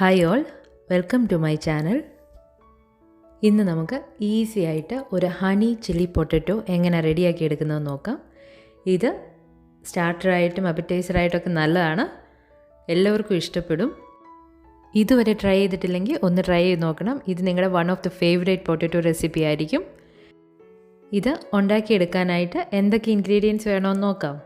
Hi all welcome to my channel ഇന്ന് നമുക്ക് easy ആയിട്ട് ഒരു ഹണി ചില്ലി പൊട്ടറ്റോ എങ്ങനെ റെഡിയാക്കി എടുക്കുന്നതെന്ന് നോക്കാം. ഇത് സ്റ്റാർട്ടറായിട്ടും അപ്പറ്റൈസറായിട്ടൊക്കെ നല്ലതാണ്. എല്ലാവർക്കും ഇഷ്ടപ്പെടും. ഇതുവരെ ട്രൈ ചെയ്തിട്ടില്ലെങ്കിൽ ഒന്ന് ട്രൈ ചെയ്ത് നോക്കണം. ഇത് നിങ്ങളുടെ one of the favourite potato recipe ആയിരിക്കും. ഇത് ഉണ്ടാക്കിയെടുക്കാനായിട്ട് എന്തൊക്കെ ഇൻഗ്രീഡിയൻസ് വേണമെന്ന് നോക്കാം.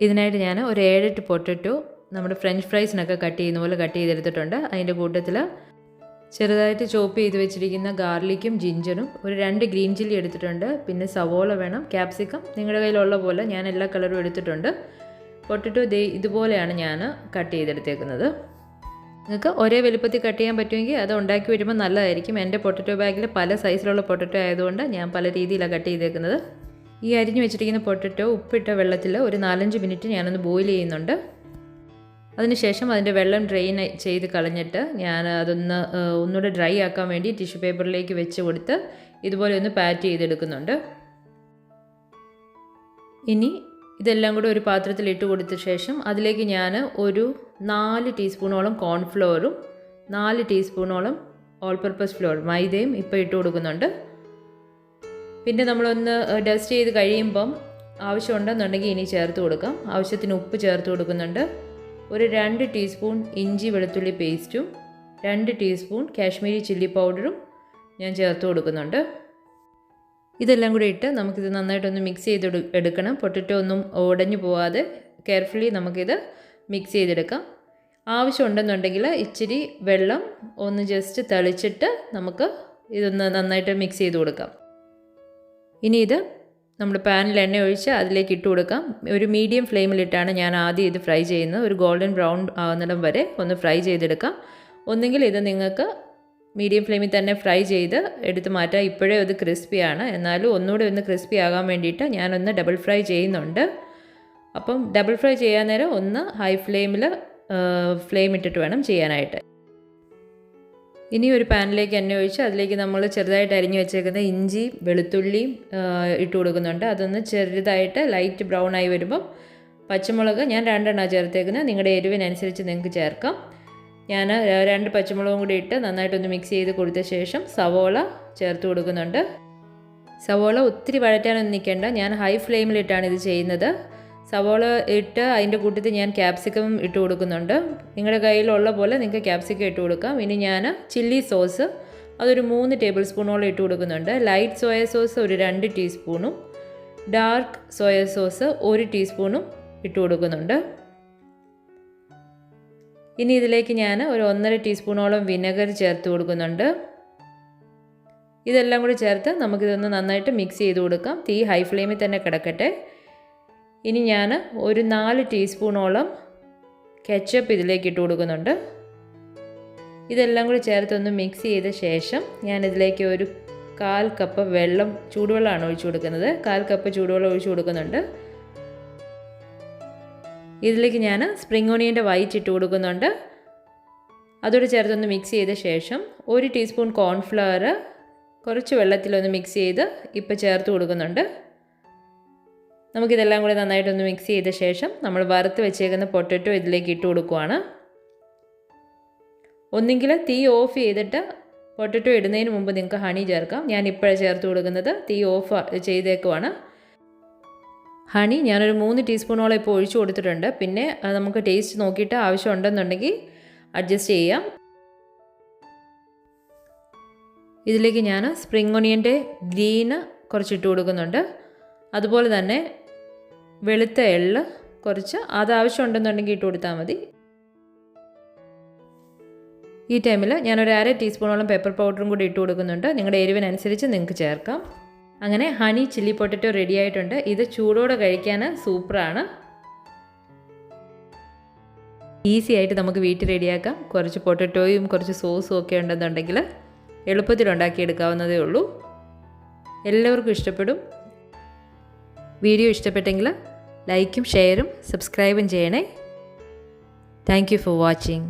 ഇതിനായിട്ട് ഞാൻ ഒരു ഏഴെട്ട് പൊട്ടറ്റോ നമ്മുടെ ഫ്രഞ്ച് ഫ്രൈസിനൊക്കെ കട്ട് ചെയ്യുന്ന പോലെ കട്ട് ചെയ്തെടുത്തിട്ടുണ്ട്. അതിന്റെ കൂട്ടത്തിൽ ചെറുതായിട്ട് ചോപ്പ് ചെയ്ത് വെച്ചിരിക്കുന്ന ഗാർലിക്കും ജിഞ്ചറും ഒരു രണ്ട് ഗ്രീൻ ചില്ലി എടുത്തിട്ടുണ്ട്. പിന്നെ സവോള വേണം ക്യാപ്സിക്കം നിങ്ങളുടെ കയ്യിലുള്ള പോലെ ഞാൻ എല്ലാ കളറും എടുത്തിട്ടുണ്ട്. പൊട്ടറ്റോ ദേ ഇതുപോലെയാണ് ഞാൻ കട്ട് ചെയ്തെടുത്തേക്കുന്നത്. നിങ്ങൾക്ക് ഒരേ വലുപ്പത്തിൽ കട്ട് ചെയ്യാൻ പറ്റുമെങ്കിൽ അത് ഉണ്ടാക്കി വരുമ്പോൾ നല്ലതായിരിക്കും. എന്റെ പൊട്ടറ്റോ ബാഗിൽ പല സൈസിലുള്ള പൊട്ടറ്റോ ആയതുകൊണ്ട് ഞാൻ പല രീതിയിലാണ് കട്ട് ചെയ്തേക്കുന്നത്. ഈ അരിഞ്ഞു വെച്ചിരിക്കുന്ന പൊട്ടറ്റോ ഉപ്പിട്ട വെള്ളത്തിൽ ഒരു നാലഞ്ച് മിനിറ്റ് ഞാനൊന്ന് ബോയിൽ ചെയ്യുന്നുണ്ട്. അതിനുശേഷം അതിന്റെ വെള്ളം ഡ്രെയിൻ ചെയ്ത് കളഞ്ഞിട്ട് ഞാൻ അതൊന്ന് ഒന്നുകൂടെ ഡ്രൈ ആക്കാൻ വേണ്ടി ടിഷ്യൂ പേപ്പറിലേക്ക് വെച്ച് കൊടുത്ത് ഇതുപോലെ ഒന്ന് പാറ്റ് ചെയ്തെടുക്കുന്നുണ്ട്. ഇനി ഇതെല്ലാം കൂടെ ഒരു പാത്രത്തിൽ ഇട്ട് കൊടുത്ത ശേഷം അതിലേക്ക് ഞാൻ ഒരു നാല് ടീസ്പൂണോളം കോൺഫ്ലോറും നാല് ടീസ്പൂണോളം ഓൾ പർപ്പസ് ഫ്ലോർ മൈദയും ഇപ്പോൾ ഇട്ട് കൊടുക്കുന്നുണ്ട്. പിന്നെ നമ്മളൊന്ന് ഡസ്റ്റ് ചെയ്ത് കഴിയുമ്പം ആവശ്യമുണ്ടെന്നുണ്ടെങ്കിൽ ഇനി ചേർത്ത് കൊടുക്കാം. ആവശ്യത്തിന് ഉപ്പ് ചേർത്ത് കൊടുക്കുന്നുണ്ട്. ഒരു രണ്ട് ടീസ്പൂൺ ഇഞ്ചി വെളുത്തുള്ളി പേസ്റ്റും രണ്ട് ടീസ്പൂൺ കാശ്മീരി ചില്ലി പൗഡറും ഞാൻ ചേർത്ത് കൊടുക്കുന്നുണ്ട്. ഇതെല്ലാം കൂടി ഇട്ട് നമുക്കിത് നന്നായിട്ടൊന്ന് മിക്സ് ചെയ്ത് എടുക്കണം. പൊട്ടറ്റോ ഒന്നും ഉടഞ്ഞു പോവാതെ കെയർഫുള്ളി നമുക്കിത് മിക്സ് ചെയ്തെടുക്കാം. ആവശ്യമുണ്ടെന്നുണ്ടെങ്കിൽ ഇച്ചിരി വെള്ളം ഒന്ന് ജസ്റ്റ് തളിച്ചിട്ട് നമുക്ക് ഇതൊന്ന് നന്നായിട്ട് മിക്സ് ചെയ്ത് കൊടുക്കാം. ഇനി ഇത് നമ്മുടെ പാനിൽ എണ്ണ ഒഴിച്ച് അതിലേക്ക് ഇട്ട് കൊടുക്കാം. ഒരു മീഡിയം ഫ്ലെയിമിലിട്ടാണ് ഞാൻ ആദ്യം ഇത് ഫ്രൈ ചെയ്യുന്നത്. ഒരു ഗോൾഡൻ ബ്രൗൺ ആകുന്നിടം വരെ ഒന്ന് ഫ്രൈ ചെയ്തെടുക്കാം. ഒന്നുകിൽ ഇത് നിങ്ങൾക്ക് മീഡിയം ഫ്ലെയിമിൽ തന്നെ ഫ്രൈ ചെയ്ത് എടുത്ത് മാറ്റാം. ഇപ്പോഴേ അത് ക്രിസ്പിയാണ് എന്നാലും ഒന്നുകൂടി ഒന്ന് ക്രിസ്പി ആകാൻ വേണ്ടിയിട്ട് ഞാനൊന്ന് ഡബിൾ ഫ്രൈ ചെയ്യുന്നുണ്ട്. അപ്പം ഡബിൾ ഫ്രൈ ചെയ്യാൻ നേരം ഒന്ന് ഹൈ ഫ്ലെയിമിൽ ഫ്ലെയിം ഇട്ടിട്ട് വേണം ചെയ്യാനായിട്ട്. ഇനി ഒരു പാനിലേക്ക് എണ്ണ ഒഴിച്ച് അതിലേക്ക് നമ്മൾ ചെറുതായിട്ട് അരിഞ്ഞു വെച്ചേക്കുന്ന ഇഞ്ചി വെളുത്തുള്ളിയും ഇട്ട് കൊടുക്കുന്നുണ്ട്. അതൊന്ന് ചെറുതായിട്ട് ലൈറ്റ് ബ്രൗൺ ആയി വരുമ്പം പച്ചമുളക് ഞാൻ രണ്ടെണ്ണം ചേർത്തേക്കുന്നത്. നിങ്ങളുടെ എരിവിനനുസരിച്ച് നിങ്ങൾക്ക് ചേർക്കാം. ഞാൻ രണ്ട് പച്ചമുളകും കൂടി ഇട്ട് നന്നായിട്ടൊന്ന് മിക്സ് ചെയ്ത് കൊടുത്ത ശേഷം സവോള ചേർത്ത് കൊടുക്കുന്നുണ്ട്. സവോള ഒത്തിരി വഴറ്റാനൊന്നും നിൽക്കേണ്ട. ഞാൻ ഹൈ ഫ്ലെയിമിലിട്ടാണ് ഇത് ചെയ്യുന്നത്. സവോള ഇട്ട് അതിന്റെ കൂട്ടത്തിൽ ഞാൻ ക്യാപ്സിക്കം ഇട്ട് കൊടുക്കുന്നുണ്ട്. നിങ്ങളുടെ കയ്യിലുള്ള പോലെ നിങ്ങൾക്ക് ക്യാപ്സിക്കം ഇട്ട് കൊടുക്കാം. ഇനി ഞാൻ ചില്ലി സോസ് അതൊരു മൂന്ന് ടേബിൾ സ്പൂണോളം ഇട്ട് കൊടുക്കുന്നുണ്ട്. ലൈറ്റ് സോയ സോസ് ഒരു രണ്ട് ടീസ്പൂണും ഡാർക്ക് സോയ സോസ് ഒരു ടീസ്പൂണും ഇട്ട് കൊടുക്കുന്നുണ്ട്. ഇനി ഇതിലേക്ക് ഞാൻ ഒരു ഒന്നര ടീസ്പൂണോളം വിനെഗർ ചേർത്ത് കൊടുക്കുന്നുണ്ട്. ഇതെല്ലാം കൂടി ചേർത്ത് നമുക്കിതൊന്ന് നന്നായിട്ട് മിക്സ് ചെയ്ത് കൊടുക്കാം. തീ ഹൈ ഫ്ലെയിമിൽ തന്നെ കിടക്കട്ടെ. ഇനി ഞാൻ ഒരു നാല് ടീസ്പൂണോളം കെച്ചപ്പ് ഇതിലേക്ക് ഇട്ട് കൊടുക്കുന്നുണ്ട്. ഇതെല്ലാം കൂടി ചേർത്തൊന്ന് മിക്സ് ചെയ്ത ശേഷം ഞാൻ ഇതിലേക്ക് ഒരു കാൽ കപ്പ് വെള്ളം ചൂടുവെള്ളമാണ് ഒഴിച്ചു കൊടുക്കുന്നത്. കാൽ കപ്പ് ചൂടുവെള്ളം ഒഴിച്ചു കൊടുക്കുന്നുണ്ട്. ഇതിലേക്ക് ഞാൻ സ്പ്രിംഗ് ഓണിയന്റെ വൈറ്റ് ഇട്ട് കൊടുക്കുന്നുണ്ട്. അതോട് ചേർത്തൊന്ന് മിക്സ് ചെയ്ത ശേഷം ഒരു ടീസ്പൂൺ കോൺഫ്ലവർ കുറച്ച് വെള്ളത്തിലൊന്ന് മിക്സ് ചെയ്ത് ഇപ്പോൾ ചേർത്ത് കൊടുക്കുന്നുണ്ട്. നമുക്കിതെല്ലാം കൂടി നന്നായിട്ടൊന്ന് മിക്സ് ചെയ്ത ശേഷം നമ്മൾ വറുത്ത് വെച്ചേക്കുന്ന പൊട്ടറ്റോ ഇതിലേക്ക് ഇട്ട് കൊടുക്കുവാണ്. ഒന്നെങ്കിൽ തീ ഓഫ് ചെയ്തിട്ട് പൊട്ടറ്റോ ഇടുന്നതിന് മുമ്പ് നിങ്ങൾക്ക് ഹണി ചേർക്കാം. ഞാൻ ഇപ്പോഴാണ് ചേർത്ത് കൊടുക്കുന്നത്. തീ ഓഫ് ചെയ്തേക്കുവാണ്. ഹണി ഞാനൊരു മൂന്ന് ടീസ്പൂണോളം ഇപ്പോൾ ഒഴിച്ചു കൊടുത്തിട്ടുണ്ട്. പിന്നെ നമുക്ക് ടേസ്റ്റ് നോക്കിയിട്ട് ആവശ്യമുണ്ടെന്നുണ്ടെങ്കിൽ അഡ്ജസ്റ്റ് ചെയ്യാം. ഇതിലേക്ക് ഞാൻ സ്പ്രിംഗ് ഒണിയന്റെ ഗ്രീന് കുറച്ചിട്ട് കൊടുക്കുന്നുണ്ട്. അതുപോലെ തന്നെ വെളുത്ത എള്ള് കുറച്ച് അത് ആവശ്യമുണ്ടെന്നുണ്ടെങ്കിൽ ഇട്ട് കൊടുത്താൽ മതി. ഈ ടൈമിൽ ഞാനൊരു അര ടീസ്പൂണോളം പെപ്പർ പൗഡറും കൂടി ഇട്ട് കൊടുക്കുന്നുണ്ട്. നിങ്ങളുടെ എരിവിനനുസരിച്ച് നിങ്ങൾക്ക് ചേർക്കാം. അങ്ങനെ ഹണി ചില്ലി പൊട്ടറ്റോ റെഡി ആയിട്ടുണ്ട്. ഇത് ചൂടോടെ കഴിക്കാൻ സൂപ്പറാണ് ഈസി ആയിട്ട് നമുക്ക് വീട്ടിൽ റെഡിയാക്കാം കുറച്ച് പൊട്ടറ്റോയും കുറച്ച് സോസും ഒക്കെ ഉണ്ടെന്നുണ്ടെങ്കിൽ എളുപ്പത്തിൽ ഉണ്ടാക്കിയെടുക്കാവുന്നതേ ഉള്ളൂ. എല്ലാവർക്കും ഇഷ്ടപ്പെടും. വീഡിയോ ഇഷ്ടപ്പെട്ടെങ്കിൽ ലൈക്കും ഷെയറും സബ്സ്ക്രൈബും ചെയ്യണേ. Thank for watching